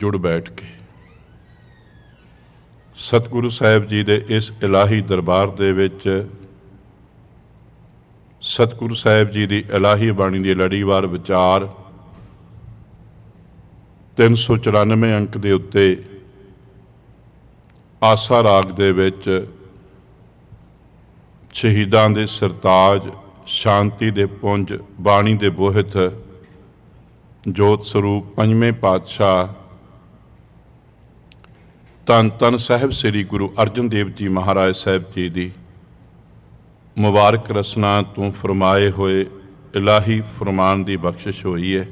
ਜੁੜ ਬੈਠ ਕੇ। ਸਤਿਗੁਰੂ ਸਾਹਿਬ ਜੀ ਦੇ ਇਸ ਇਲਾਹੀ ਦਰਬਾਰ ਦੇ ਵਿੱਚ ਸਤਿਗੁਰੂ ਸਾਹਿਬ ਜੀ ਦੀ ਇਲਾਹੀ ਬਾਣੀ ਦੀ ਲੜੀਵਾਰ ਵਿਚਾਰ 394 ਅੰਕ ਦੇ ਉੱਤੇ ਆਸਾ ਰਾਗ ਦੇ ਵਿੱਚ ਸ਼ਹੀਦਾਂ ਦੇ ਸਰਤਾਜ, ਸ਼ਾਂਤੀ ਦੇ ਪੁੰਜ, ਬਾਣੀ ਦੇ ਬੋਹਿਤ ਜੋਤ ਸਰੂਪ ਪੰਜਵੇਂ ਪਾਤਸ਼ਾਹ ਤਨ ਤਨ ਸਾਹਿਬ ਸ੍ਰੀ ਗੁਰੂ ਅਰਜਨ ਦੇਵ ਜੀ ਮਹਾਰਾਜ ਸਾਹਿਬ ਜੀ ਦੀ ਮੁਬਾਰਕ ਰਸਨਾ ਤੋਂ ਫਰਮਾਏ ਹੋਏ, ਇਲਾਹੀ ਫਰਮਾਨ ਦੀ ਬਖਸ਼ਿਸ਼ ਹੋਈ ਹੈ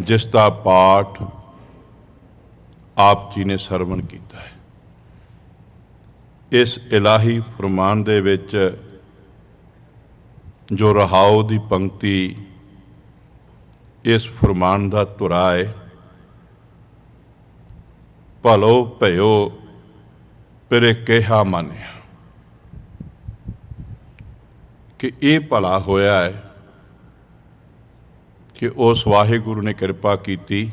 ਜਿਸ ਦਾ ਪਾਠ ਆਪ ਜੀ ਨੇ ਸਰਵਣ ਕੀਤਾ ਹੈ। ਇਸ ਇਲਾਹੀ ਫਰਮਾਨ ਦੇ ਵਿੱਚ ਜੋ ਰਹਾਉ ਦੀ ਪੰਕਤੀ ਇਸ ਫਰਮਾਨ ਦਾ ਧੁਰਾ ਹੈ ਭਲੋ ਭਇਓ ਪਰੇ ਕਿਹਾ ਮੰਨਿਆ। ਕਿ ਇਹ ਭਲਾ ਹੋਇਆ ਹੈ ਕਿ ਉਸ ਵਾਹਿਗੁਰੂ ਨੇ ਕਿਰਪਾ ਕੀਤੀ।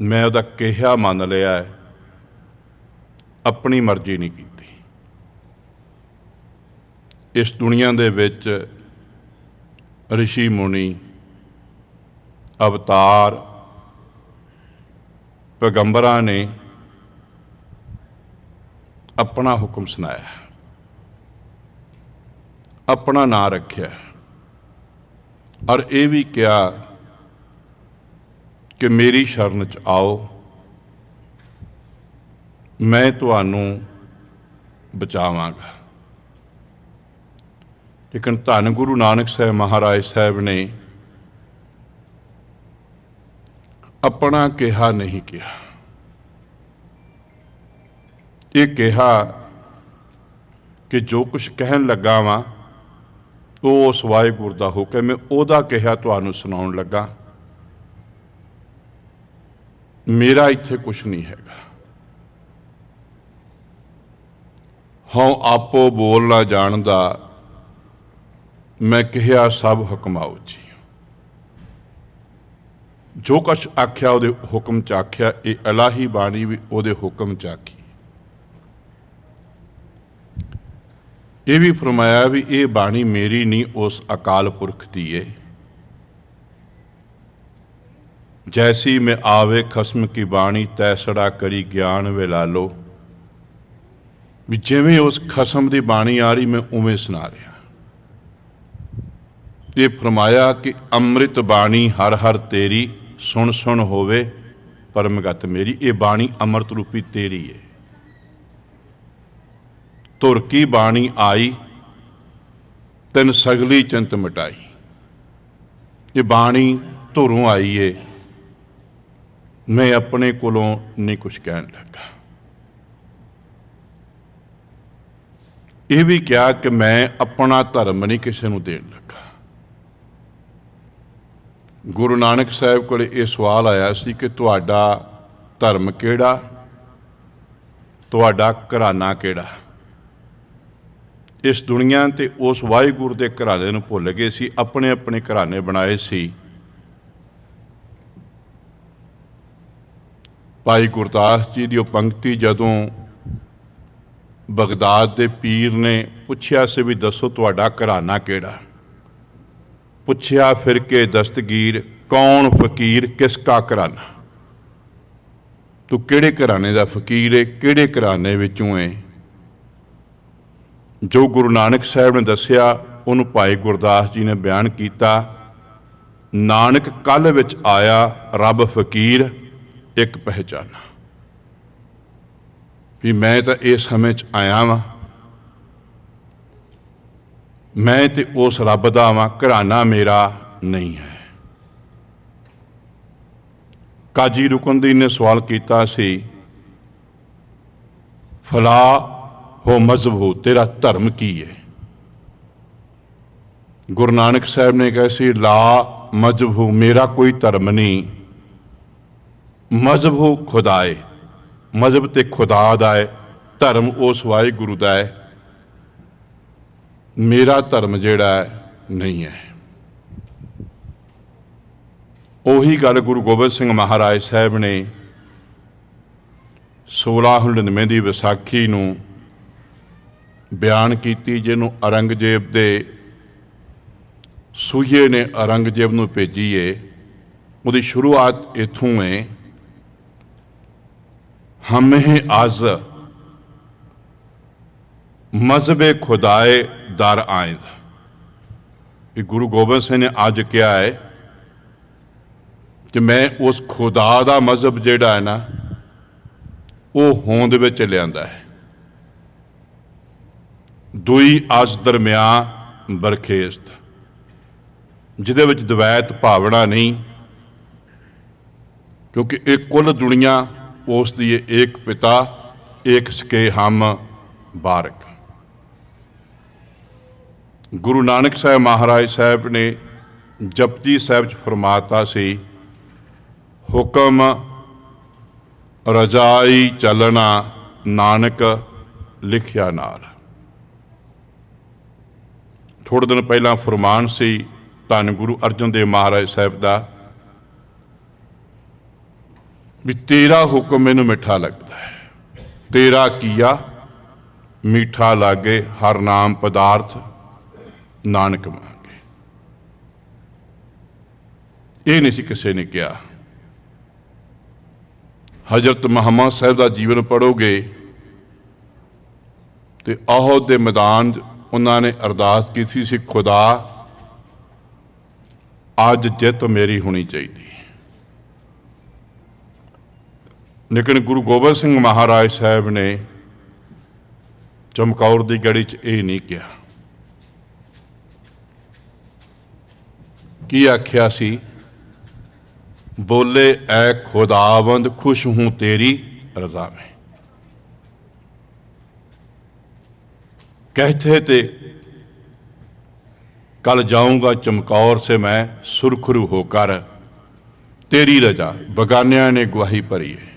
ਮੈਂ ਉਹਦਾ ਕਿਹਾ ਮੰਨ ਲਿਆ ਹੈ, ਆਪਣੀ ਮਰਜ਼ੀ ਨਹੀਂ ਕੀਤੀ। ਇਸ ਦੁਨੀਆ ਦੇ ਵਿੱਚ ਰਿਸ਼ੀ ਮੁਨੀ, ਅਵਤਾਰ ਪੈਗੰਬਰਾਂ ਨੇ ਆਪਣਾ ਹੁਕਮ ਸੁਣਾਇਆ। ਆਪਣਾ ਨਾਂ ਰੱਖਿਆ। ਔਰ ਇਹ ਵੀ ਕਿਹਾ ਕਿ ਮੇਰੀ ਸ਼ਰਨ ਚ ਆਓ। ਮੈਂ ਤੁਹਾਨੂੰ ਬਚਾਵਾਂਗਾ। ਲੇਕਿਨ ਧੰਨ ਗੁਰੂ ਨਾਨਕ ਸਾਹਿਬ ਮਹਾਰਾਜ ਸਾਹਿਬ ਨੇ ਆਪਣਾ ਕਿਹਾ ਨਹੀਂ ਕਿਹਾ। ਇਹ ਕਿਹਾ ਕਿ ਜੋ ਕੁਝ ਕਹਿਣ ਲੱਗਾ ਵਾਂ, ਉਹ ਉਸ ਵਾਹਿਗੁਰੂ ਦਾ ਹੁਕਮ ਹੈ ਉਹਦਾ ਕਿਹਾ ਤੁਹਾਨੂੰ ਸੁਣਾਉਣ ਲੱਗਾ। ਮੇਰਾ ਇੱਥੇ ਕੁਝ ਨਹੀਂ ਹੈਗਾ। ਹਉ ਆਪੋ ਬੋਲ ਨਾ ਜਾਣਦਾ, ਮੈਂ ਕਿਹਾ ਸਭ ਹੁਕਮਾਉ ਜੀ। ਜੋ ਕੁਛ ਆਖਿਆ ਉਹਦੇ ਹੁਕਮ ਚ ਆਖਿਆ, ਇਹ ਅਲਾਹੀ ਬਾਣੀ ਵੀ ਉਹਦੇ ਹੁਕਮ ਚ ਆਖੀ। ਇਹ ਵੀ ਫਰਮਾਇਆ ਵੀ ਇਹ ਬਾਣੀ ਮੇਰੀ ਨਹੀਂ ਉਸ ਅਕਾਲ ਪੁਰਖ ਦੀ ਏ। ਜੈਸੀ ਮੈਂ ਆਵੇ ਖਸਮ ਕੀ ਬਾਣੀ ਤੈਸੜਾ ਕਰੀ ਗਿਆਨ ਵੇ ਲਾਲੋ ਵੀ ਜਿਵੇਂ ਉਸ ਖਸਮ ਦੀ ਬਾਣੀ ਆ ਰਹੀ, ਮੈਂ ਉਵੇਂ ਸੁਣਾ ਰਿਹਾ। ਇਹ ਫਰਮਾਇਆ ਕਿ ਅੰਮ੍ਰਿਤ ਬਾਣੀ ਹਰ ਹਰ ਤੇਰੀ ਸੁਣ ਸੁਣ ਹੋਵੇ ਪਰਮਗਤ ਮੇਰੀ, ਇਹ ਬਾਣੀ ਅੰਮ੍ਰਿਤ ਰੂਪੀ ਤੇਰੀ ਹੈ ਤੁਰ ਕੀ ਬਾਣੀ ਆਈ, ਤਨ ਸਗਲੀ ਚਿੰਤ ਮਟਾਈ। ਇਹ ਬਾਣੀ ਧੁਰੋਂ ਆਈ ਏ, ਮੈਂ ਆਪਣੇ ਕੋਲੋਂ ਨਹੀਂ ਕੁਝ ਕਹਿਣ ਲੱਗਾ। ਇਹ ਵੀ ਕਿਹਾ ਕਿ ਮੈਂ ਆਪਣਾ ਧਰਮ ਨਹੀਂ ਕਿਸੇ ਨੂੰ ਦੇਣ ਲੱਗਾ। ਗੁਰੂ ਨਾਨਕ ਸਾਹਿਬ ਕੋਲੇ ਇਹ ਸਵਾਲ ਆਇਆ ਸੀ ਕਿ ਤੁਹਾਡਾ ਧਰਮ ਕਿਹੜਾ? ਤੁਹਾਡਾ ਘਰਾਣਾ ਕਿਹੜਾ? ਇਸ ਦੁਨੀਆ ਤੇ ਉਸ ਵਾਹਿਗੁਰੂ ਦੇ ਘਰਾਣੇ ਨੂੰ ਭੁੱਲ ਗਏ ਸੀ ਆਪਣੇ ਆਪਣੇ ਘਰਾਣੇ ਬਣਾਏ ਸੀ। ਭਾਈ ਗੁਰਦਾਸ ਜੀ ਦੀ ਉਹ ਪੰਕਤੀ ਜਦੋਂ ਬਗਦਾਦ ਦੇ ਪੀਰ ਨੇ ਪੁੱਛਿਆ ਸੀ ਵੀ ਦੱਸੋ ਤੁਹਾਡਾ ਘਰਾਣਾ ਕਿਹੜਾ? ਪੁੱਛਿਆ ਫਿਰ ਕੇ ਦਸਤਗੀਰ, ਕੌਣ ਫਕੀਰ, ਕਿਸ ਕਾ ਘਰਾਨਾ? ਤੂੰ ਕਿਹੜੇ ਘਰਾਣੇ ਦਾ ਫਕੀਰ ਏ, ਕਿਹੜੇ ਘਰਾਨੇ ਵਿੱਚੋਂ ਏ? ਜੋ ਗੁਰੂ ਨਾਨਕ ਸਾਹਿਬ ਨੇ ਦੱਸਿਆ, ਉਹਨੂੰ ਭਾਈ ਗੁਰਦਾਸ ਜੀ ਨੇ ਬਿਆਨ ਕੀਤਾ, ਨਾਨਕ ਕੱਲ ਵਿੱਚ ਆਇਆ, ਰੱਬ ਫਕੀਰ, ਇੱਕ ਪਹਿਚਾਨਾ। ਵੀ ਮੈਂ ਤਾਂ ਇਸ ਸਮੇਂ 'ਚ ਆਇਆ ਵਾਂ। ਮੈਂ ਤੇ ਉਸ ਰੱਬ ਦਾ ਵਾਂ ਘਰਾਣਾ ਮੇਰਾ ਨਹੀਂ ਹੈ। ਕਾਜੀ ਰੁਕਨਦੀਨ ਨੇ ਸਵਾਲ ਕੀਤਾ ਸੀ, ਫਲਾ ਹੋ ਮਜ਼ਹਬ ਹੋ, ਤੇਰਾ ਧਰਮ ਕੀ ਹੈ? ਗੁਰੂ ਨਾਨਕ ਸਾਹਿਬ ਨੇ ਕਿਹਾ ਸੀ, ਲਾ ਮਜ਼ਹਬ ਹੋ, ਮੇਰਾ ਕੋਈ ਧਰਮ ਨਹੀਂ। ਮਜ਼ਹਬ ਹੋ ਖੁਦਾਏ ਮਜ਼ਹਬ ਤੇ ਖੁਦਾ ਦਾ ਹੈ ਧਰਮ ਉਸ ਵਾਹਿਗੁਰੂ ਦਾ ਹੈ ਮੇਰਾ ਧਰਮ ਜਿਹੜਾ ਨਹੀਂ ਹੈ। ਉਹੀ ਗੱਲ ਗੁਰੂ ਗੋਬਿੰਦ ਸਿੰਘ ਮਹਾਰਾਜ ਸਾਹਿਬ ਨੇ 1699 ਦੀ ਵਿਸਾਖੀ ਨੂੰ ਬਿਆਨ ਕੀਤੀ, ਜਿਹਨੂੰ ਔਰੰਗਜ਼ੇਬ ਦੇ ਸੂਹੇ ਨੇ ਔਰੰਗਜ਼ੇਬ ਨੂੰ ਭੇਜੀ ਏ। ਉਹਦੀ ਸ਼ੁਰੂਆਤ ਇਥੋਂ ਹੈ ਹਮੇ ਅਜ਼ ਮਜ਼ਹਬੇ ਖੁਦਾਏ ਦਰ ਆਇਦ। ਇਹ ਗੁਰੂ ਗੋਬਿੰਦ ਸਿੰਘ ਨੇ ਅੱਜ ਕਿਹਾ ਹੈ ਕਿ ਮੈਂ ਉਸ ਖੁਦਾ ਦਾ ਮਜ਼ਹਬ ਜਿਹੜਾ ਹੈ ਨਾ, ਉਹ ਹੋਂਦ ਵਿੱਚ ਲਿਆਂਦਾ ਹੈ। ਦੁਈ ਅਸ ਦਰਮਿਆਨ ਬਰਖੇਸਤ, ਜਿਹਦੇ ਵਿੱਚ ਦਵੈਤ ਭਾਵਨਾ ਨਹੀਂ, ਕਿਉਂਕਿ ਇਹ ਕੁੱਲ ਦੁਨੀਆ, ਉਸ ਦੀ ਏਕ ਪਿਤਾ, ਏਕ ਸਕੇ ਹਮ ਬਾਰਕ। ਗੁਰੂ ਨਾਨਕ ਸਾਹਿਬ ਮਹਾਰਾਜ ਸਾਹਿਬ ਨੇ ਜਪਜੀ ਸਾਹਿਬ ਚ ਫਰਮਾਤਾ ਸੀ, ਹੁਕਮ ਰਜਾਈ ਚੱਲਣਾ ਨਾਨਕ ਲਿਖਿਆ ਨਾਲ। ਥੋੜੇ ਦਿਨ ਪਹਿਲਾਂ ਫਰਮਾਨ ਸੀ ਧੰਨ ਗੁਰੂ ਅਰਜਨ ਦੇਵ ਮਹਾਰਾਜ ਸਾਹਿਬ ਦਾ, ਵੀ ਤੇਰਾ ਹੁਕਮ ਮੈਨੂੰ ਮਿੱਠਾ ਲੱਗਦਾ ਹੈ। ਤੇਰਾ ਕੀਆ, ਮਿੱਠਾ ਲਾਗੇ ਹਰ ਨਾਮ ਪਦਾਰਥ ਨਾਨਕ ਮੰਗੇ। ਇਹ ਨਹੀਂ ਸੀ ਕਿਸੇ ਨੇ ਕਿਹਾ, ਹਜ਼ਰਤ ਮੁਹੰਮਦ ਸਾਹਿਬ ਦਾ ਜੀਵਨ ਪੜੋਗੇ ਤੇ ਅਹੁਦ ਦੇ ਮੈਦਾਨ 'ਚ ਉਹਨਾਂ ਨੇ ਅਰਦਾਸ ਕੀਤੀ ਸੀ, ਖੁਦਾ, ਅੱਜ ਜਿੱਤ ਮੇਰੀ ਹੋਣੀ ਚਾਹੀਦੀ ਲੇਕਿਨ ਗੁਰੂ ਗੋਬਿੰਦ ਸਿੰਘ ਮਹਾਰਾਜ ਸਾਹਿਬ ਨੇ ਚਮਕੌਰ ਦੀ ਗੜੀ 'ਚ ਇਹ ਨਹੀਂ ਕਿਹਾ। ਕੀ ਆਖਿਆ ਸੀ ਬੋਲੇ ਐ ਖੁਦਾਵੰਦ ਖੁਸ਼ ਹੂੰ ਤੇਰੀ ਰਜ਼ਾ में कहते थे कल जाऊंगा चमकौर से मैं सुरखरू होकर तेरी रजा बगानिया ने गवाही भरी है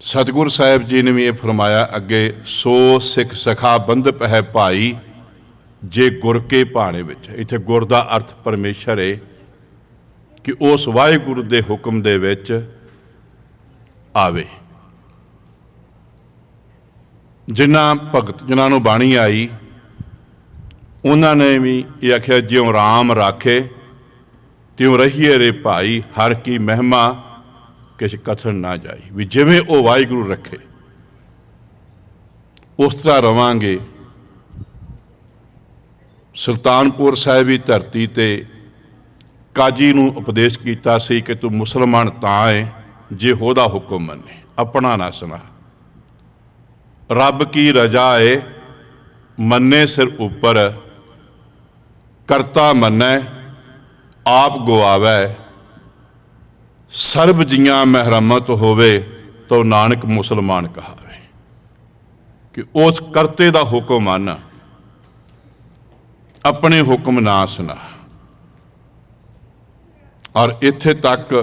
ਸਤਿਗੁਰ ਸਾਹਿਬ ਜੀ ਨੇ ਵੀ ਇਹ ਫਰਮਾਇਆ ਅੱਗੇ ਸੋ ਸਿੱਖ ਸਖਾ ਬੰਧਪ ਹੈ ਭਾਈ ਜੇ ਗੁਰ ਕੇ ਭਾਣੇ ਵਿੱਚ, ਇੱਥੇ ਗੁਰ ਦਾ ਅਰਥ ਪਰਮੇਸ਼ਰ ਹੈ ਕਿ ਉਸ ਵਾਹਿਗੁਰੂ ਦੇ ਹੁਕਮ ਦੇ ਵਿੱਚ ਆਵੇ। ਜਿਨ੍ਹਾਂ ਭਗਤ ਜਿਨ੍ਹਾਂ ਨੂੰ ਬਾਣੀ ਆਈ, ਉਹਨਾਂ ਨੇ ਵੀ ਇਹ ਆਖਿਆ, ਜਿਉ ਰਾਮ ਰਾਖੇ, ਤਿਉ ਰਹੀਏ ਰੇ ਭਾਈ, ਹਰ ਕੀ ਮਹਿਮਾ, ਕਿਛ ਕਥਨ ਨਾ ਜਾਈ। ਵੀ ਜਿਵੇਂ ਉਹ ਵਾਹਿਗੁਰੂ ਰੱਖੇ, ਉਸ ਤਰ੍ਹਾਂ ਰਵਾਂਗੇ। ਸੁਲਤਾਨਪੁਰ ਸਾਹਿਬ ਦੀ ਧਰਤੀ ਤੇ ਕਾਜੀ ਨੂੰ ਉਪਦੇਸ਼ ਕੀਤਾ ਸੀ ਕਿ ਤੂੰ ਮੁਸਲਮਾਨ ਤਾਂ ਹੈ, ਜੇ ਉਹਦਾ ਹੁਕਮ ਮੰਨੇ। ਆਪਣਾ ਨਾ ਸੁਣਾ। ਰੱਬ ਕੀ ਰਜਾ ਏ? ਮੰਨੇ ਸਿਰ ਉੱਪਰ। ਕਰਤਾ ਮੰਨੈ, ਆਪ ਗਵਾਵੈ। ਸਰਬ ਜੀਆਂ ਮਹਿਰਮਤ ਹੋਵੇ ਤੋ ਨਾਨਕ ਮੁਸਲਮਾਨ ਕਹਾਵੇ। ਕਿ ਉਸ ਕਰਤੇ ਦਾ ਹੁਕਮ ਮੰਨ। ਆਪਣੇ ਹੁਕਮ ਨਾ ਸੁਣਾ। ਔਰ ਇੱਥੇ ਤੱਕ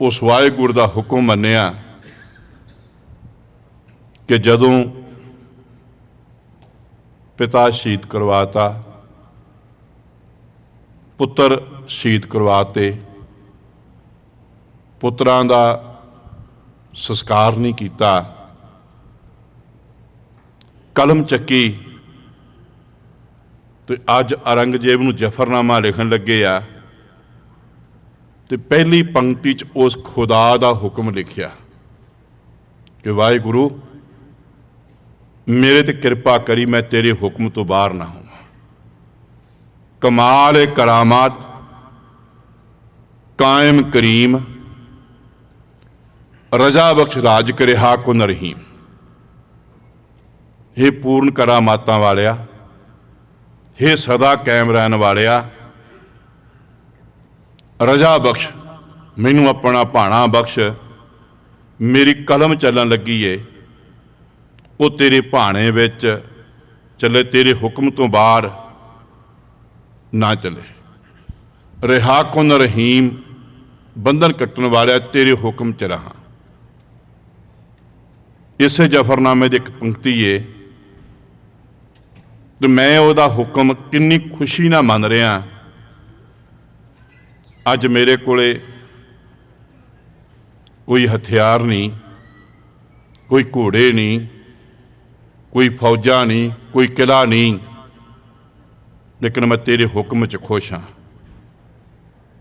ਉਸ ਵਾਹਿਗੁਰੂ ਦਾ ਹੁਕਮ ਮੰਨਿਆ ਕਿ ਜਦੋਂ ਪਿਤਾ ਸ਼ਹੀਦ ਕਰਵਾਤਾ, ਪੁੱਤਰ ਸ਼ਹੀਦ ਕਰਵਾਤੇ, ਪੁੱਤਰਾਂ ਦਾ ਸੰਸਕਾਰ ਨਹੀਂ ਕੀਤਾ, ਕਲਮ ਚੱਕੀ ਤੇ ਅੱਜ ਔਰੰਗਜ਼ੇਬ ਨੂੰ ਜਫਰਨਾਮਾ ਲਿਖਣ ਲੱਗੇ ਆ ਤੇ ਪਹਿਲੀ ਪੰਕਤੀ ਚ ਉਸ ਖੁਦਾ ਦਾ ਹੁਕਮ ਲਿਖਿਆ ਕਿ ਵਾਹਿਗੁਰੂ, ਮੇਰੇ ਤੇ ਕਿਰਪਾ ਕਰੀ ਮੈਂ ਤੇਰੇ ਹੁਕਮ ਤੋਂ ਬਾਹਰ ਨਾ ਹੋਵਾਂ। ਕਮਾਲ ਏ ਕਰਾਮਾਤ, ਕਾਇਮ ਕਰੀਮ, ਰਜਾ ਬਖਸ਼ ਰਾਜ ਕਰੇ ਹਾਕੁਨ ਰਹੀਮ हे ਪੂਰਨ ਕਰਾਮਾਤਾਂ ਵਾਲਿਆ हे ਸਦਾ ਕਾਇਮ ਰਹਿਣ ਵਾਲਿਆ, ਰਜਾ ਬਖਸ਼, ਮੈਨੂੰ ਆਪਣਾ ਭਾਣਾ ਬਖਸ਼, ਮੇਰੀ ਕਲਮ ਚੱਲਣ ਲੱਗੀ ਏ। ਉਹ ਤੇਰੇ ਭਾਣੇ ਵਿੱਚ ਚੱਲੇ, ਤੇਰੇ ਹੁਕਮ ਤੋਂ ਬਾਹਰ ਨਾ ਚੱਲੇ। ਰਿਹਾ ਕੁਨ ਰਹੀਮ, ਬੰਧਨ ਕੱਟਣ ਵਾਲਿਆ, ਤੇਰੇ ਹੁਕਮ ਚ ਰਹਾ। ਇਸੇ ਜਫਰਨਾਮੇ ਦੀ ਇੱਕ ਪੰਕਤੀ ਏ ਤੇ ਮੈਂ ਉਹਦਾ ਹੁਕਮ ਕਿੰਨੀ ਖੁਸ਼ੀ ਨਾਲ ਮੰਨ ਰਿਹਾ ਅੱਜ ਮੇਰੇ ਕੋਲੇ ਕੋਈ ਹਥਿਆਰ ਨਹੀਂ, ਕੋਈ ਘੋੜੇ ਨਹੀਂ, ਕੋਈ ਫੌਜਾਂ ਨਹੀਂ, ਕੋਈ ਕਿਲਾ ਨਹੀਂ, ਲੇਕਿਨ ਮੈਂ ਤੇਰੇ ਹੁਕਮ 'ਚ ਖੁਸ਼ ਹਾਂ।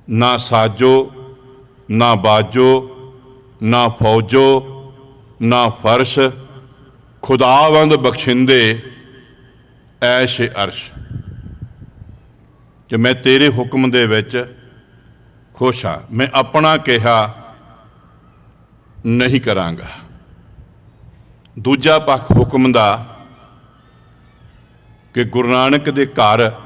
ਨਾ ਸਾਜੋ, ਨਾ ਬਾਜੋ, ਨਾ ਫੌਜੋ, ਨਾ ਫਰਸ਼, ਖੁਦਾਵੰਦ ਬਖਸ਼ਿੰਦੇ ਐਸ਼ ਅਰਸ਼ ਕਿ ਮੈਂ ਤੇਰੇ ਹੁਕਮ ਦੇ ਵਿੱਚ ਖੁਸ਼ ਹਾਂ। ਮੈਂ ਆਪਣਾ ਕਿਹਾ ਨਹੀਂ ਕਰਾਂਗਾ। ਦੂਜਾ ਪੱਖ ਹੁਕਮ ਦਾ ਕਿ ਗੁਰੂ ਨਾਨਕ ਦੇ ਘਰ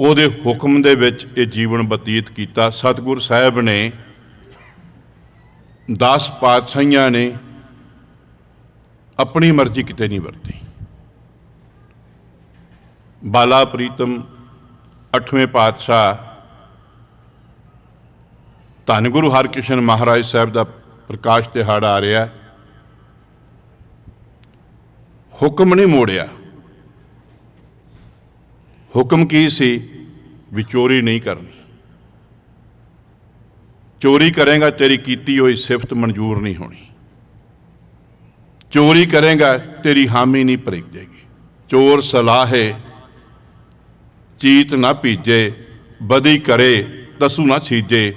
ਉਹਦੇ ਹੁਕਮ ਦੇ ਵਿੱਚ ਇਹ ਜੀਵਨ ਬਤੀਤ ਕੀਤਾ। ਸਤਿਗੁਰ ਸਾਹਿਬ ਨੇ 10 ਪਾਤਸ਼ਾਹੀਆਂ ਨੇ ਆਪਣੀ ਮਰਜ਼ੀ ਕਿਤੇ ਨਹੀਂ ਵਰਤੀ। ਬਾਲਾ ਪ੍ਰੀਤਮ 8ਵੇਂ ਪਾਤਸ਼ਾਹ, ਧੰਨ ਗੁਰੂ ਹਰਕ੍ਰਿਸ਼ਨ ਮਹਾਰਾਜ ਸਾਹਿਬ ਦਾ ਪ੍ਰਕਾਸ਼ ਦਿਹਾੜਾ ਆ ਰਿਹਾ। ਹੁਕਮ ਨਹੀਂ ਮੋੜਿਆ। ਹੁਕਮ ਕੀ ਸੀ? ਵੀ ਚੋਰੀ ਨਹੀਂ ਕਰਨੀ। ਚੋਰੀ ਕਰੇਗਾ, ਤੇਰੀ ਕੀਤੀ ਹੋਈ ਸਿਫਤ ਮਨਜ਼ੂਰ ਨਹੀਂ ਹੋਣੀ। ਚੋਰੀ ਕਰੇਗਾ, ਤੇਰੀ ਹਾਮੀ ਨਹੀਂ ਭਰਿਕ ਜਾਏਗੀ ਚੋਰ ਸਲਾਹੇ ਚੀਤ ਨਾ ਭੀਜੇ ਬਦੀ ਕਰੇ, ਤਸੂ ਨਾ ਛੀਜੇ।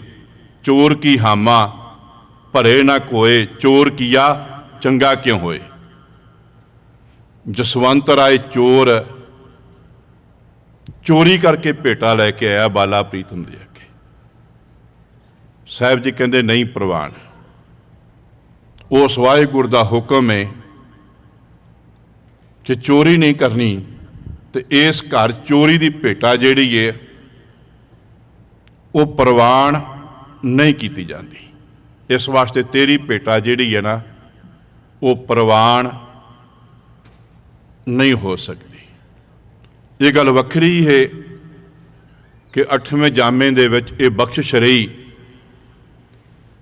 ਚੋਰ ਕੀ ਹਾਮਾ, ਭਰੇ ਨਾ ਕੋਏ, ਚੋਰ ਕੀਆ, ਚੰਗਾ ਕਿਉਂ ਹੋਏ? ਜਸਵੰਤ ਰਾਏ ਚੋਰ, ਚੋਰੀ ਕਰਕੇ ਭੇਟਾ ਲੈ ਕੇ ਆਇਆ ਬਾਲਾ ਪ੍ਰੀਤਮ ਦੇ ਅੱਗੇ। ਸਾਹਿਬ ਜੀ ਕਹਿੰਦੇ, ਨਹੀਂ ਪ੍ਰਵਾਨ। ਉਸ ਵਾਹਿਗੁਰੂ ਦਾ ਹੁਕਮ ਹੈ ਕਿ ਚੋਰੀ ਨਹੀਂ ਕਰਨੀ ਤੇ ਇਸ ਘਰ ਚੋਰੀ ਦੀ ਭੇਟਾ ਜਿਹੜੀ ਏ, ਉਹ ਪ੍ਰਵਾਨ ਨਹੀਂ ਕੀਤੀ ਜਾਂਦੀ। ਇਸ ਵਾਸਤੇ ਤੇਰੀ ਭੇਟਾ ਜਿਹੜੀ ਹੈ ਨਾ, ਉਹ ਪ੍ਰਵਾਨ ਨਹੀਂ ਹੋ ਸਕਦੀ। ਇਹ ਗੱਲ ਵੱਖਰੀ ਹੈ ਕਿ 8ਵੇਂ ਜਾਮੇ ਦੇ ਵਿੱਚ ਇਹ ਬਖਸ਼ਿਸ਼ ਰਹੀ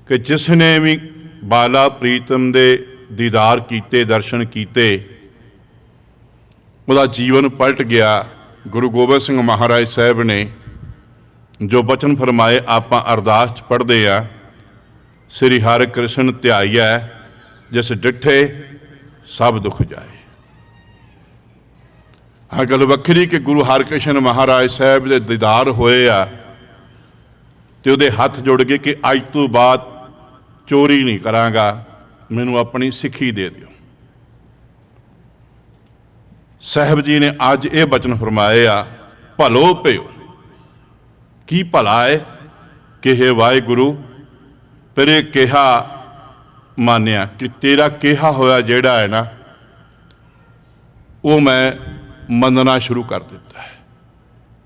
ਕਿ ਜਿਸ ਨੇ ਵੀ ਬਾਲਾ ਪ੍ਰੀਤਮ ਦੇ ਦੀਦਾਰ ਕੀਤੇ, ਦਰਸ਼ਨ ਕੀਤੇ ਉਹਦਾ ਜੀਵਨ ਪਲਟ ਗਿਆ। ਗੁਰੂ ਗੋਬਿੰਦ ਸਿੰਘ ਮਹਾਰਾਜ ਸਾਹਿਬ ਨੇ ਜੋ ਬਚਨ ਫਰਮਾਏ ਆਪਾਂ ਅਰਦਾਸ ਚ ਪੜ੍ਹਦੇ ਆ, ਸ੍ਰੀ ਹਰਿ ਕ੍ਰਿਸ਼ਨ ਧਿਆਈਐ ਜਿਸ ਡਿਠੇ ਸਭ ਦੁੱਖ ਜਾਏ। ਹਾਂ ਗੱਲ ਵੱਖਰੀ ਕਿ ਗੁਰੂ ਹਰਕ੍ਰਿਸ਼ਨ ਮਹਾਰਾਜ ਸਾਹਿਬ ਦੇ ਦੀਦਾਰ ਹੋਏ ਆ ਤੇ ਉਹਦੇ ਹੱਥ ਜੁੜ ਗਏ ਕਿ ਅੱਜ ਤੋਂ ਬਾਅਦ ਚੋਰੀ ਨਹੀਂ ਕਰਾਂਗਾ, ਮੈਨੂੰ ਆਪਣੀ ਸਿੱਖੀ ਦੇ ਦਿਓ। ਸਾਹਿਬ ਜੀ ਨੇ ਅੱਜ ਇਹ ਬਚਨ ਫਰਮਾਏ ਆ, ਭਲੋ ਪਿਓ ਕੀ ਭਲਾ ਹੈ ਕਿ ਹੈ ਵਾਹਿਗੁਰੂ, ਤੇਰੇ ਕਿਹਾ ਮਾਨਿਆ ਕਿ ਤੇਰਾ ਕਿਹਾ ਹੋਇਆ ਜਿਹੜਾ ਹੈ ਨਾ, ਉਹ ਮੈਂ ਮੰਨਣਾ ਸ਼ੁਰੂ ਕਰ ਦਿੱਤਾ ਹੈ।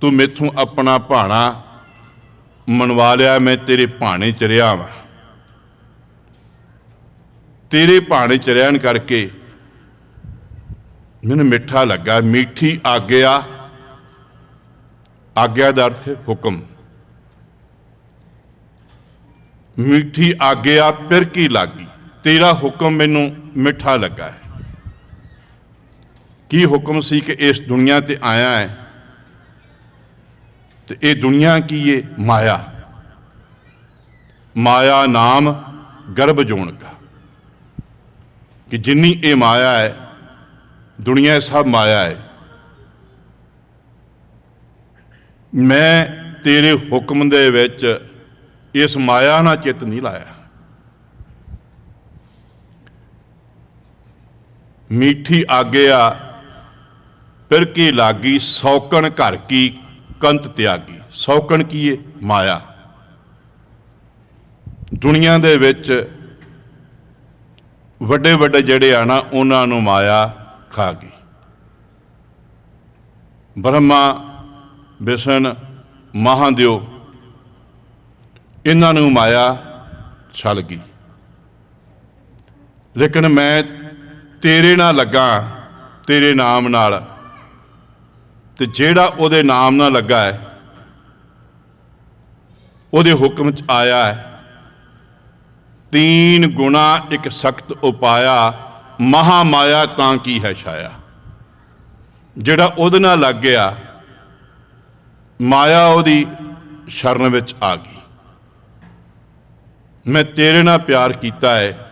ਤੂੰ ਮੈਥੋਂ ਆਪਣਾ ਭਾਣਾ ਮਨਵਾ ਲਿਆ, ਮੈਂ ਤੇਰੇ ਭਾਣੇ ਚ ਰਿਹਾ ਵਾਂ। ਤੇਰੇ ਭਾਣੇ ਚ ਰਹਿਣ ਕਰਕੇ ਮੈਨੂੰ ਮਿੱਠਾ ਲੱਗਾ, ਮਿੱਠੀ ਆਗਿਆ ਆਗਿਆ ਦਾ ਅਰਥ ਹੈ ਹੁਕਮ। ਮਿੱਠੀ ਆਗਿਆ, ਫਿਰ ਕੀ ਲੱਗੀ? ਤੇਰਾ ਹੁਕਮ ਮੈਨੂੰ ਮਿੱਠਾ ਲੱਗਾ ਹੈ। ਕੀ ਹੁਕਮ ਸੀ ਕਿ ਇਸ ਦੁਨੀਆ ਤੇ ਆਇਆ ਹੈ? ਤੇ ਇਹ ਦੁਨੀਆ ਕੀ ਹੈ ਮਾਇਆ। ਮਾਇਆ ਨਾਮ ਗਰਭ ਜੋਨ ਕਾ। ਕਿ ਜਿੰਨੀ ਇਹ ਮਾਇਆ ਹੈ ਦੁਨੀਆ ਇਹ ਸਭ ਮਾਇਆ ਹੈ। ਮੈਂ ਤੇਰੇ ਹੁਕਮ ਦੇ ਵਿੱਚ ਇਸ ਮਾਇਆ ਨਾਲ ਚਿੱਤ ਨਹੀਂ ਲਾਇਆ। ਮੀਠੀ ਆਗਿਆ ਫਿਰ ਕੀ ਲਾਗੀ, ਸੌਕਣ ਘਰ ਕੀ ਕੰਤ ਤਿਆਗੀ। ਸੌਕਣ ਕੀ ਏ? ਮਾਇਆ। ਦੁਨੀਆ ਦੇ ਵਿੱਚ ਵੱਡੇ ਵੱਡੇ ਜਿਹੜੇ ਆ ਨਾ, ਉਹਨਾਂ ਨੂੰ ਮਾਇਆ ਖਾ ਗਈ। ਬ੍ਰਹਮਾ ਵਿਸ਼ਨ ਮਹਾਦੇਵ ਇਹਨਾਂ ਨੂੰ ਮਾਇਆ ਛਲ ਗਈ। ਲੇਕਿਨ ਮੈਂ ਤੇਰੇ ਨਾਲ ਲੱਗਾ, ਤੇਰੇ ਨਾਮ ਨਾਲ। ਤੇ ਜਿਹੜਾ ਉਹਦੇ ਨਾਮ ਨਾਲ ਲੱਗਾ ਹੈ, ਉਹਦੇ ਹੁਕਮ ਚ ਆਇਆ ਹੈ। ਤੀਨ ਗੁਣਾ ਇੱਕ ਸਖਤ ਉਪਾਇਆ ਮਹਾ ਮਾਇਆ ਤਾਂ ਕੀ ਹੈ ਛਾਇਆ? ਜਿਹੜਾ ਉਹਦੇ ਨਾਲ ਲੱਗ ਗਿਆ, ਮਾਇਆ ਉਹਦੀ ਸ਼ਰਨ ਵਿੱਚ ਆ ਗਈ। ਮੈਂ ਤੇਰੇ ਨਾਲ ਪਿਆਰ ਕੀਤਾ ਹੈ,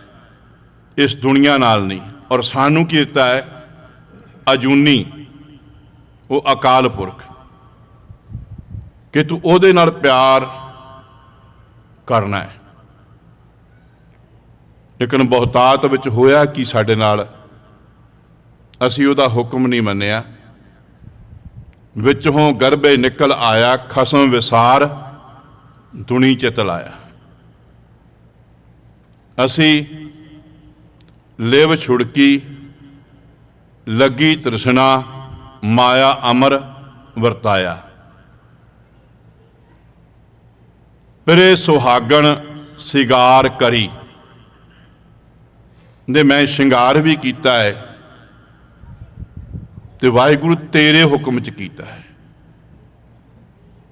ਇਸ ਦੁਨੀਆ ਨਾਲ ਨਹੀਂ। ਔਰ ਸਾਨੂੰ ਕੀਤਾ ਹੈ? ਅਜੂਨੀ, ਉਹ ਅਕਾਲ ਪੁਰਖ। ਕਿ ਤੂੰ ਉਹਦੇ ਨਾਲ ਪਿਆਰ ਕਰਨਾ ਹੈ। ਲੇਕਿਨ ਬਹੁਤਾਤ ਵਿੱਚ ਹੋਇਆ ਕੀ ਸਾਡੇ ਨਾਲ? ਅਸੀਂ ਉਹਦਾ ਹੁਕਮ ਨਹੀਂ ਮੰਨਿਆ। ਵਿੱਚੋਂ ਗਰਭੇ ਨਿਕਲ ਆਇਆ, ਖਸਮ ਵਿਸਾਰ ਦੁਨੀ ਚਿਤ ਲਾਇਆ। ਅਸੀਂ ਲਿਵ ਛੁੜਕੀ, ਲੱਗੀ ਤ੍ਰਿਸ਼ਨਾ, ਮਾਇਆ ਅਮਰ ਵਰਤਾਇਆ। ਪਰੇ ਸੁਹਾਗਣ, ਸਿਗਾਰ ਕਰੀ। ਦੇ ਮੈਂ ਸ਼ਿੰਗਾਰ ਵੀ ਕੀਤਾ ਹੈ ਤੇ ਵਾਹਿਗੁਰੂ ਤੇਰੇ ਹੁਕਮ ਚ ਕੀਤਾ ਹੈ।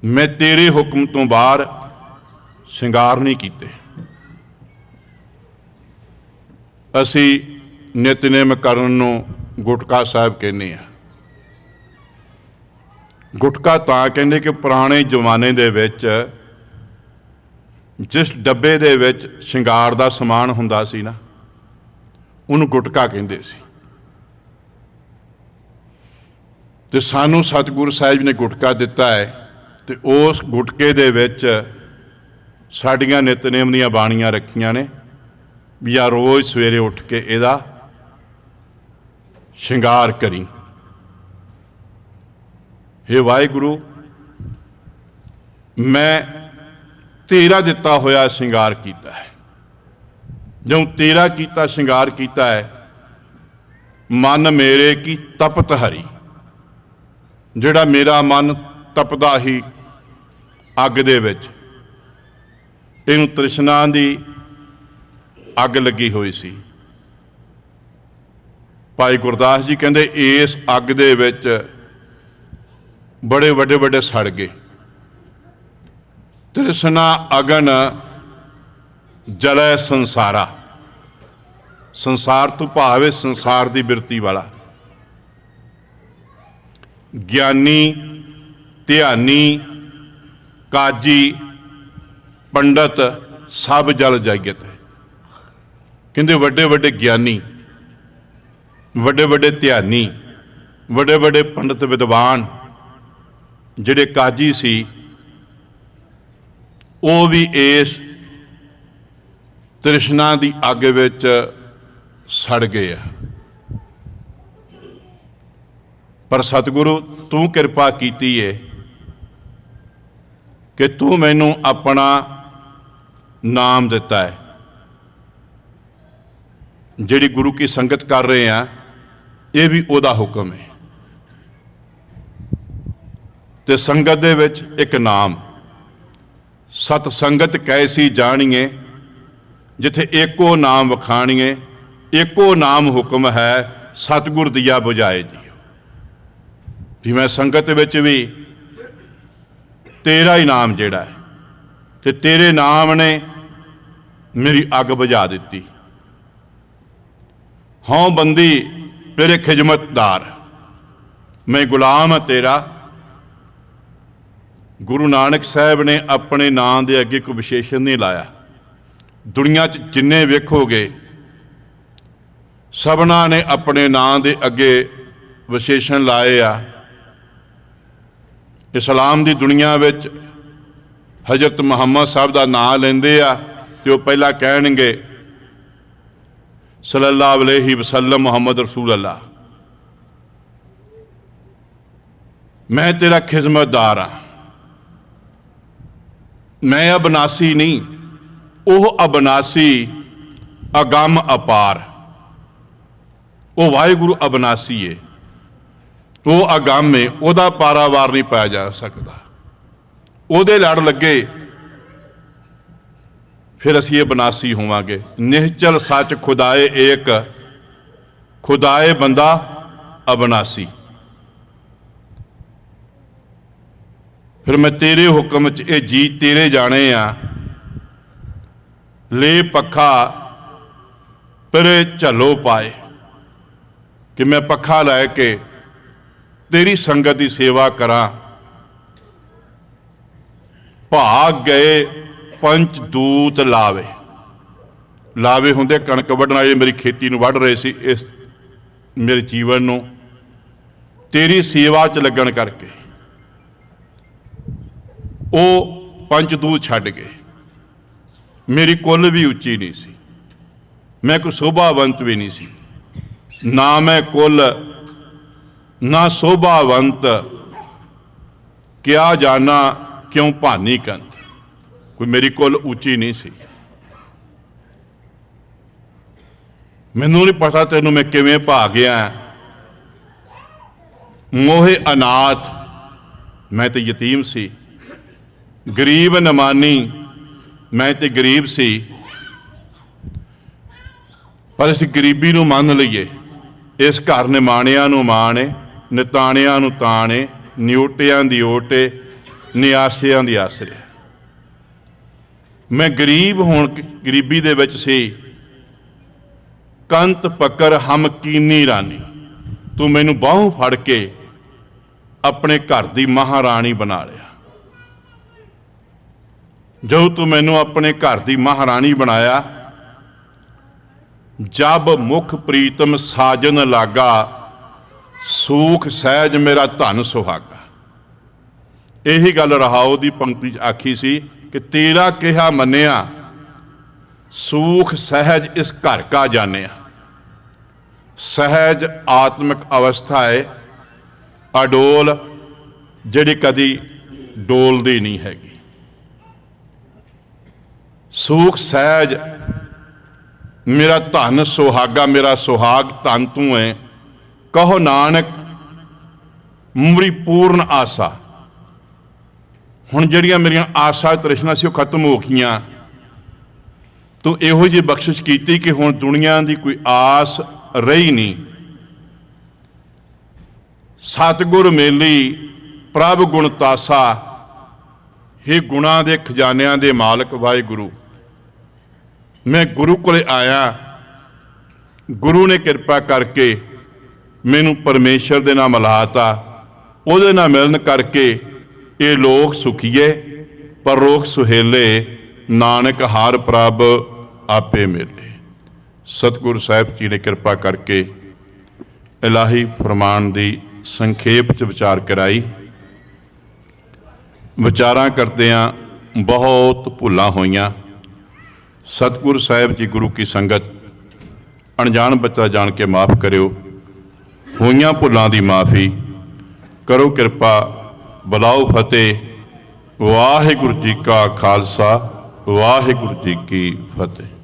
ਮੈਂ ਤੇਰੇ ਹੁਕਮ ਤੋਂ ਬਾਹਰ ਸ਼ਿੰਗਾਰ ਨਹੀਂ ਕੀਤੇ। ਅਸੀਂ ਨਿਤਨੇਮ ਕਰਨ ਨੂੰ ਗੁਟਕਾ ਸਾਹਿਬ ਕਹਿੰਦੇ ਆ ਗੁਟਕਾ ਤਾਂ ਕਹਿੰਦੇ ਕਿ ਪੁਰਾਣੇ ਜ਼ਮਾਨੇ ਦੇ ਵਿੱਚ, ਜਿਸ ਡੱਬੇ ਦੇ ਵਿੱਚ ਸ਼ਿੰਗਾਰ ਦਾ ਸਮਾਨ ਹੁੰਦਾ ਸੀ ਨਾ ਉਹਨੂੰ ਗੁਟਕਾ ਕਹਿੰਦੇ ਸੀ। ਤੇ ਸਾਨੂੰ ਸਤਿਗੁਰੂ ਸਾਹਿਬ ਨੇ ਗੁਟਕਾ ਦਿੱਤਾ ਹੈ ਤੇ ਉਸ ਗੁਟਕੇ ਦੇ ਵਿੱਚ ਸਾਡੀਆਂ ਨਿਤਨੇਮ ਦੀਆਂ ਬਾਣੀਆਂ ਰੱਖੀਆਂ ਨੇ ਵੀ ਆ ਰੋਜ਼ ਸਵੇਰੇ ਉੱਠ ਕੇ ਇਹਦਾ ਸ਼ਿੰਗਾਰ ਕਰੀ। हे ਵਾਹਿਗੁਰੂ, ਮੈਂ ਤੇਰਾ ਦਿੱਤਾ ਹੋਇਆ ਸ਼ਿੰਗਾਰ ਕੀਤਾ ਹੈ। ਜਦੋਂ ਤੇਰਾ ਕੀਤਾ ਸ਼ਿੰਗਾਰ ਕੀਤਾ ਹੈ, ਮਨ ਮੇਰੇ ਕੀ ਤਪਤ ਹਰੀ। ਜਿਹੜਾ ਮੇਰਾ ਮਨ ਤਪਦਾ ਹੀ ਅੱਗ ਦੇ ਵਿੱਚ, ਇਹਨੂੰ ਤ੍ਰਿਸ਼ਨਾ ਦੀ ਅੱਗ ਲੱਗੀ ਹੋਈ ਸੀ। ਭਾਈ ਗੁਰਦਾਸ ਜੀ ਕਹਿੰਦੇ, ਇਸ ਅੱਗ ਦੇ ਵਿੱਚ ਬੜੇ ਵੱਡੇ ਵੱਡੇ ਸੜ ਗਏ। ਤ੍ਰਿਸ਼ਨਾ ਅਗਨ ਜਲੈ ਸੰਸਾਰਾ। ਸੰਸਾਰ ਤੋਂ ਭਾਵੇਂ ਸੰਸਾਰ ਦੀ ਬਿਰਤੀ ਵਾਲਾ। ਗਿਆਨੀ, ਧਿਆਨੀ, ਕਾਜੀ, ਪੰਡਤ ਸਭ ਜਲ ਜਾਗਿਤ ਹੈ ਕਹਿੰਦੇ ਵੱਡੇ ਵੱਡੇ ਗਿਆਨੀ ਵੱਡੇ ਵੱਡੇ ਧਿਆਨੀ ਵੱਡੇ ਵੱਡੇ ਪੰਡਤ ਵਿਦਵਾਨ ਜਿਹੜੇ ਕਾਜੀ ਸੀ, ਉਹ ਵੀ ਇਸ ਤ੍ਰਿਸ਼ਨਾ ਦੀ ਅੱਗ ਵਿੱਚ ਸੜ ਗਏ ਆ। ਪਰ ਸਤਿਗੁਰੂ, ਤੂੰ ਕਿਰਪਾ ਕੀਤੀ ਏ ਕਿ ਤੂੰ ਮੈਨੂੰ ਆਪਣਾ ਨਾਮ ਦਿੱਤਾ ਹੈ ਜਿਹੜੀ ਗੁਰੂ ਕੀ ਸੰਗਤ ਕਰ ਰਹੇ ਆ, ਇਹ ਵੀ ਉਹਦਾ ਹੁਕਮ ਹੈ ਤੇ ਸੰਗਤ ਦੇ ਵਿੱਚ ਇੱਕ ਨਾਮ। ਸਤ ਸੰਗਤ ਕੈਸੀ ਜਾਣੀਏ ਜਿੱਥੇ ਏਕੋ ਨਾਮ ਵਖਾਣੀਏ, ਏਕੋ ਨਾਮ ਹੁਕਮ ਹੈ, ਸਤਿਗੁਰ ਦੀਆ 부ਝਾਏ ਜੀਓ। ਵੀ ਮੈਂ ਸੰਗਤ ਵਿੱਚ ਵੀ ਤੇਰਾ ਹੀ ਨਾਮ ਜਿਹੜਾ ਹੈ, ਤੇ ਤੇਰੇ ਨਾਮ ਨੇ ਮੇਰੀ ਅੱਗ ਬੁਝਾ ਦਿੱਤੀ। ਹਉ ਬੰਦੀ ਤੇਰੇ ਖਿਦਮਤਦਾਰ, ਮੈਂ ਗੁਲਾਮ ਹਾਂ ਤੇਰਾ। ਗੁਰੂ ਨਾਨਕ ਸਾਹਿਬ ਨੇ ਆਪਣੇ ਨਾਂ ਦੇ ਅੱਗੇ ਕੋਈ ਵਿਸ਼ੇਸ਼ਣ ਨਹੀਂ ਲਾਇਆ। ਦੁਨੀਆ 'ਚ ਜਿੰਨੇ ਵੇਖੋਗੇ, ਸਭਨਾ ਨੇ ਆਪਣੇ ਨਾਂ ਦੇ ਅੱਗੇ ਵਿਸ਼ੇਸ਼ਣ ਲਾਏ ਆ। ਇਸਲਾਮ ਦੀ ਦੁਨੀਆ ਵਿੱਚ ਹਜ਼ਰਤ ਮੁਹੰਮਦ ਸਾਹਿਬ ਦਾ ਨਾਮ ਲੈਂਦੇ ਆ ਤੇ ਉਹ ਪਹਿਲਾਂ ਕਹਿਣਗੇ, ਸੱਲੱਲਾਹੁ ਅਲੈਹਿ ਵਸੱਲਮ ਮੁਹੰਮਦ ਰਸੂਲ ਅੱਲਾ ਮੈਂ ਤੇਰਾ ਖਿਦਮਤਦਾਰ ਆ। ਮੈਂ ਅਬਨਾਸੀ ਨਹੀਂ ਉਹ ਅਬਨਾਸੀ ਅਗੰਮ ਅਪਾਰ। ਉਹ ਵਾਹਿਗੁਰੂ ਅਬਨਾਸੀ ਏ। ਉਹ ਅਗੰਮ ਏ, ਉਹਦਾ ਪਾਰਾਵਾਰ ਨਹੀਂ ਪਾਇਆ ਜਾ ਸਕਦਾ। ਉਹਦੇ ਲੜ ਲੱਗੇ, ਫਿਰ ਅਸੀਂ ਇਹ ਬਨਾਸੀ ਹੋਵਾਂਗੇ। ਨਿਹਚਲ ਸੱਚ ਖੁਦਾਏ ਏਕ, ਖੁਦਾਏ ਬੰਦਾ ਅਬਨਾਸੀ। ਫਿਰ ਮੈਂ ਤੇਰੇ ਹੁਕਮ ਚ ਇਹ ਜੀ ਤੇਰੇ ਜਾਣੇ ਆ। ਲੈ ਪੱਖਾ ਪਰੇ ਝੱਲੋ ਪਾਏ। ਕਿ ਮੈਂ ਪੱਖਾ ਲੈ ਕੇ ਤੇਰੀ ਸੰਗਤ ਦੀ ਸੇਵਾ ਕਰਾਂ। ਭਾਗ ਗਏ ਪੰਚ ਦੂਤ ਲਾਵੇ। ਲਾਵੇ ਹੁੰਦੇ ਕਣਕ ਵੱਢਣ ਵਾਲੇ, ਮੇਰੀ ਖੇਤੀ ਨੂੰ ਵੱਢ ਰਹੇ ਸੀ, ਇਸ ਮੇਰੇ ਜੀਵਨ ਨੂੰ। ਤੇਰੀ ਸੇਵਾ 'ਚ ਲੱਗਣ ਕਰਕੇ। ਉਹ ਪੰਜ ਦੂਤ ਛੱਡ ਗਏ। ਮੇਰੀ ਕੁੱਲ ਵੀ ਉੱਚੀ ਨਹੀਂ ਸੀ। ਮੈਂ ਕੋਈ ਸ਼ੋਭਾਵੰਤ ਵੀ ਨਹੀਂ ਸੀ। ਨਾ ਮੈਂ ਕੁੱਲ, ਨਾ ਸ਼ੋਭਾਵੰਤ। ਕਿਆ ਜਾਣਾ, ਕਿਉਂ ਭਾਨੀ ਕੰਤ? ਕੋਈ ਮੇਰੀ ਕੁੱਲ ਉੱਚੀ ਨਹੀਂ ਸੀ। ਮੈਨੂੰ ਨਹੀਂ ਪਤਾ ਤੈਨੂੰ ਮੈਂ ਕਿਵੇਂ ਭਾ ਗਿਆ। ਮੋਹੇ ਅਨਾਥ, ਮੈਂ ਤੇ ਯਤੀਮ ਸੀ। ਗਰੀਬ ਨਮਾਨੀ ਮੈਂ ਤੇ ਗਰੀਬ ਸੀ, ਪਰ ਇਸ ਗਰੀਬੀ ਨੂੰ ਮੰਨ ਲਈਏ। ਇਸ ਘਰ ਨਿਮਾਣਿਆਂ ਨੂੰ ਮਾਣੇ, ਨਿਤਾਣਿਆਂ ਨੂੰ ਤਾਣੇ, ਨਿਉਟਿਆਂ ਦੀ ਓਟੇ, ਨਿਆਸਿਆਂ ਦੀ ਆਸਰੇ। ਮੈਂ ਗਰੀਬ ਹੋਣ ਗਰੀਬੀ ਦੇ ਵਿੱਚ ਸੀ। ਕੰਤ ਪਕਰ ਹਮ ਕੀਨੀ ਰਾਣੀ ਤੂੰ ਮੈਨੂੰ ਬਾਹੋਂ ਫੜ ਕੇ ਆਪਣੇ ਘਰ ਦੀ ਮਹਾਰਾਣੀ ਬਣਾ ਲਿਆ। ਜਦੋਂ ਤੂੰ ਮੈਨੂੰ ਆਪਣੇ ਘਰ ਦੀ ਮਹਾਰਾਣੀ ਬਣਾਇਆ, ਜਬ ਮੁਖ ਪ੍ਰੀਤਮ ਸਾਜਨ ਲਾਗਾ, ਸੂਖ ਸਹਿਜ ਮੇਰਾ ਧਨ ਸੁਹਾਗਾ। ਇਹੀ ਗੱਲ ਰਹਾਉ ਦੀ ਪੰਕਤੀ ਚ ਆਖੀ ਸੀ ਕਿ ਤੇਰਾ ਕਿਹਾ ਮੰਨਿਆ, ਸੂਖ ਸਹਿਜ ਇਸ ਘਰ ਕਾ ਜਾਣਿਆ। ਸਹਿਜ ਆਤਮਿਕ ਅਵਸਥਾ ਹੈ ਅਡੋਲ ਜਿਹੜੀ ਕਦੀ ਡੋਲਦੀ ਨਹੀਂ ਹੈਗੀ। ਸੂਖ ਸਹਿਜ, ਮੇਰਾ ਧਨ ਸੁਹਾਗਾ, ਮੇਰਾ ਸੁਹਾਗ ਧਨ ਤੂੰ ਹੈ। ਕਹੋ ਨਾਨਕ, ਮੁਰੀ ਪੂਰਨ ਆਸਾ। ਹੁਣ ਜਿਹੜੀਆਂ ਮੇਰੀਆਂ ਆਸਾ ਤ੍ਰਿਸ਼ਨਾ ਸੀ ਉਹ ਖਤਮ ਹੋ ਗਈਆਂ। ਤੂੰ ਇਹੋ ਜਿਹੀ ਬਖਸ਼ਿਸ਼ ਕੀਤੀ ਕਿ ਹੁਣ ਦੁਨੀਆ ਦੀ ਕੋਈ ਆਸ ਰਹੀ ਨਹੀਂ। ਸਤਿਗੁਰ ਮੇਲੀ, ਪ੍ਰਭ ਗੁਣ ਤਾਸਾ। हे ਗੁਣਾ ਦੇ ਖਜ਼ਾਨਿਆਂ ਦੇ ਮਾਲਕ ਵਾਹਿਗੁਰੂ। ਮੈਂ ਗੁਰੂ ਕੋਲੇ ਆਇਆ। ਗੁਰੂ ਨੇ ਕਿਰਪਾ ਕਰਕੇ ਮੈਨੂੰ ਪਰਮੇਸ਼ਰ ਦੇ ਨਾਲ ਮਿਲਾਤਾ ਉਹਦੇ ਨਾਲ ਮਿਲਣ ਕਰਕੇ ਇਹ ਲੋਕ ਸੁਖੀਏ ਪਰ ਪਰਲੋਕ ਸੁਹੇਲੇ, ਨਾਨਕ ਹਾਰ ਪ੍ਰਭ ਆਪੇ ਮਿਲੇ। ਸਤਿਗੁਰੂ ਸਾਹਿਬ ਜੀ ਨੇ ਕਿਰਪਾ ਕਰਕੇ ਇਲਾਹੀ ਫਰਮਾਨ ਦੀ ਸੰਖੇਪ ਚ ਵਿਚਾਰ ਕਰਾਈ। ਵਿਚਾਰਾਂ ਕਰਦਿਆਂ ਬਹੁਤ ਭੁੱਲਾਂ ਹੋਈਆਂ। ਸਤਿਗੁਰੂ ਸਾਹਿਬ ਜੀ ਗੁਰੂ ਕੀ ਸੰਗਤ, ਅਣਜਾਣ ਬੱਚਾ ਜਾਣ ਕੇ ਮਾਫ ਕਰਿਓ, ਹੋਈਆਂ ਭੁੱਲਾਂ ਦੀ ਮਾਫੀ, ਕਰੋ ਕਿਰਪਾ, ਬਲਾਓ ਫਤਿਹ, ਵਾਹਿਗੁਰੂ ਜੀ ਕਾ ਖਾਲਸਾ, ਵਾਹਿਗੁਰੂ ਜੀ ਕੀ ਫਤਿਹ।